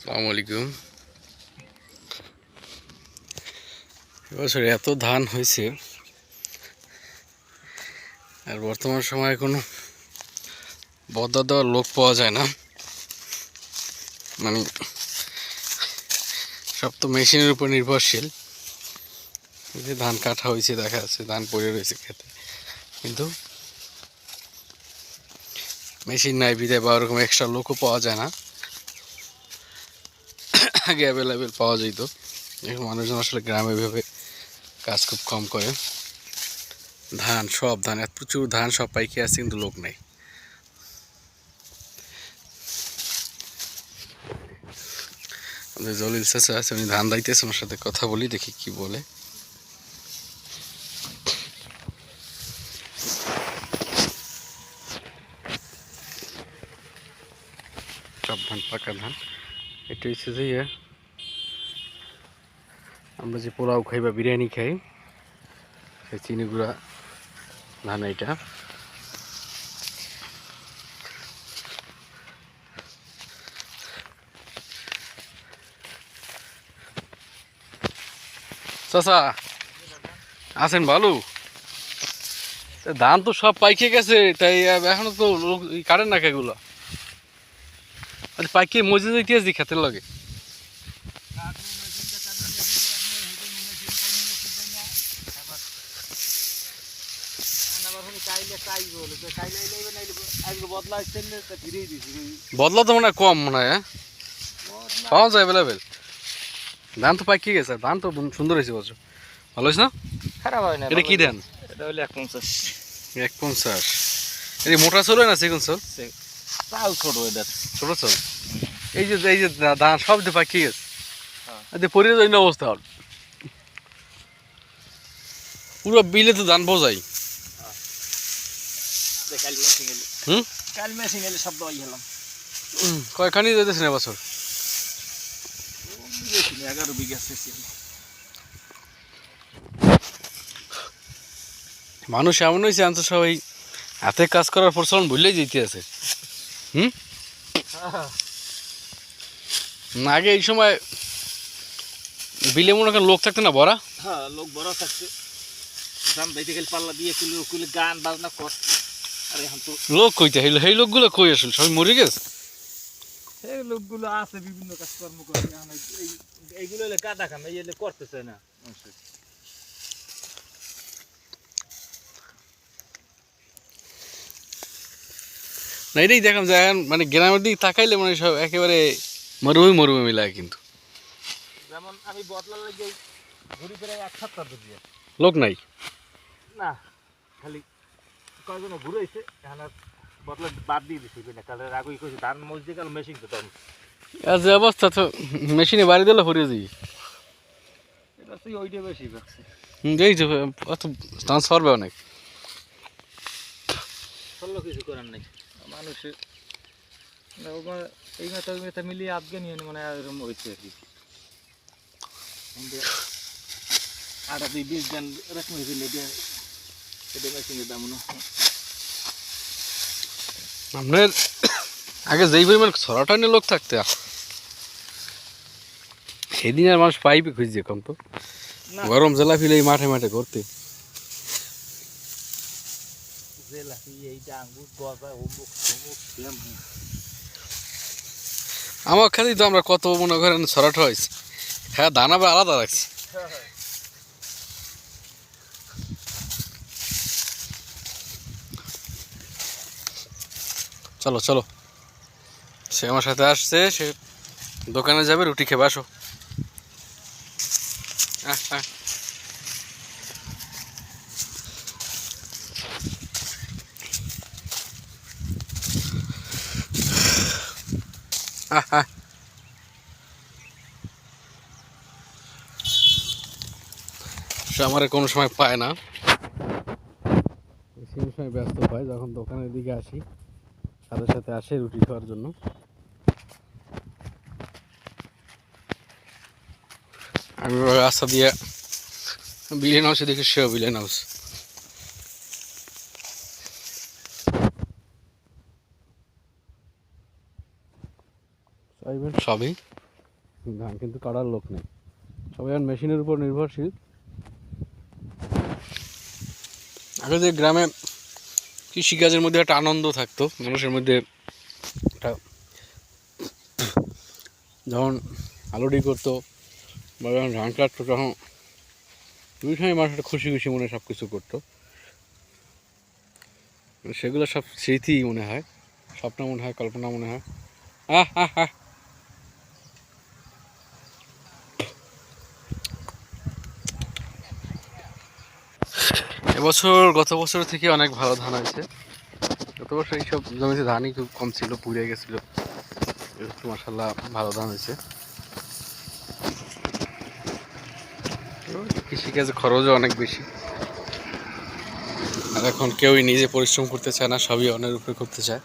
আসসালামু আলাইকুম। এবছর এত ধান হয়েছে। আর বর্তমান সময়ে কোনো বদলা দেওয়ার লোক পাওয়া যায় না। মানে সব তো মেশিনের উপর নির্ভরশীল। যে ধান কাটা হয়েছে, দেখা যাচ্ছে ধান পড়ে রয়েছে খেতে। কিন্তু মেশিন নাই, বিদায় বা ওরকম এক্সট্রা লোকও পাওয়া যায় না। আগে অ্যাভেলেবেল পাওয়া যেত। এখন মানুষজন আসলে গ্রামে ভেবে কাজ খুব কম করে। ধান সব, ধান, এত প্রচুর ধান, সব পাইকে আছে, কিন্তু লোক নেই। জলিল চাচা আছে, উনি ধান দাইতেছে, ওনার সাথে কথা বলি, দেখি কি বলে। সব ধান, পাকা ধান। এটা হচ্ছে যে আমরা যে পোলাও খাই বা বিরিয়ানি খাই, সেই চিনি গুঁড়া ধান এটা। চাচা, আছেন ভালো ধান তো সব পাইকে গেছে, তাই এখনও তো লোক কাটেন না কেগুলো আরে পাইকে মজে যাইতে আছি খেতের লগে? বদলা তো মনে হয় কম মনে হয় হ্যাঁ? পাওয়া যায় অ্যাভেলেবেল ধান তো পাইকে গেছে? ধান তো সুন্দর হয়েছে বছর। ভালো হয়েছে না? খারাপ হয় না এটা কি ধান? এটা হলে এক পঞ্চাশ এক পঞ্চাশ এই মোটা চল না সেগুন চল চাল ছোট ছোট চল এই যে এই যে ধান সব যে পাইকে গেছে। হ্যাঁ। এতে পরে যাই না অবস্থা হল পুরো বিলে তো ধান বোঝাই। হুম? কাল মেশিন এলে সব দোয়াই গেলাম কয়খানি যেতেছেন এবছর এগারো বিঘা মানুষ এমন হয়েছে আনতো সবাই হাতে কাজ করার প্রচলন ভুললেই যেতে আছে হুম? না আগে এই সময় বিলে মনে করেন লোক থাকতো না বড়া? হ্যাঁ লোক বড় থাকছে দাম বাইতে গেলে পাল্লা দিয়ে কুলি কুলি গান বাজনা কর। আর এখন তো লোক কইতে হইল সেই লোকগুলো কই সবাই মরে গেছে? এই লোকগুলো আছে বিভিন্ন কাজকর্ম করে। এখন এই- এই- এইগুলো হলে কাদা খাম এলে করতেছে না। মানুষের। না এটাই দেখাম যে মানে গ্রামের দিকে তাকাইলে মানে সব একেবারে মরুভূমি মরুভূমি লাগে কিন্তু। যেমন আমি বদলার লাগে ঘুরি ফিরে এক সপ্তাহ ধরে লোক নাই? না খালি কয়েকজন ঘুরেছে এখন আর বদলা বাদ দিয়ে দিছি না কালের আগুই কইছে ধান মজতে গেল মেশিন তো তখন যে অবস্থা তো মেশিনে বাড়ি দিলে হরিয়ে যাই। এটা তুই ওইটা বেশি ভাবছে এই যে অত চান্স পারবে অনেক। চলল কিছু করার নেই। মানুষের এই মেথা ওই মেথা মিলিয়ে মানে এরকম হয়েছে আর কি। আটা দুই বিশ গান এরকম হয়েছিল এটা এটা মেশিনের দাম আপনার আগে যেই পরিমাণ ছড়াটানি লোক থাকতে সেদিন আর মানুষ পাইবে খুঁজছে কম তো। গরম জেলা ফিলে এই মাঠে মাঠে করতে। গজা অমুক শ্যাম আমার খালি তো আমরা কত মনে করেন ছড়াটা হয়েছে। হ্যাঁ দানা আলাদা রাখছি। চলো চলো। সে আমার সাথে আসছে, সে দোকানে যাবে, রুটি খেয়ে আসো হ্যাঁ আহ। সে আমার কোনো সময় পায় না। সেই সময় ব্যস্ত পাই যখন দোকানের দিকে আসি সাথে সাথে আসে রুটি খাওয়ার জন্য। আমি রাস্তা দিয়ে বিলেন হাউসে দেখি সেও বিলেন হাউস। সবই? ধান কিন্তু কাটার লোক নেই। সবাই এখন মেশিনের উপর নির্ভরশীল। আগে যে গ্রামে কৃষিকাজের মধ্যে একটা আনন্দ থাকতো মানুষের মধ্যে একটা যখন আলোডি করতো বা যখন ধান কাটতো তখন দুই সময় মানুষ একটা খুশি খুশি মনে সব কিছু করতো। সেগুলো সব স্মৃতি মনে হয় স্বপ্ন মনে হয় কল্পনা মনে হয়। আহ আহ আহ। এবছর, গত বছর থেকে অনেক ভালো ধান হয়েছে। গত বছর এইসব জমিতে ধানই খুব কম ছিল, পুড়ে গেছিল। এবছর মাসাল্লাহ ভালো ধান হয়েছে। কৃষিকাজে খরচও অনেক বেশি। আর এখন কেউই নিজে পরিশ্রম করতে চায় না, সবই অন্যের উপরে করতে চায়।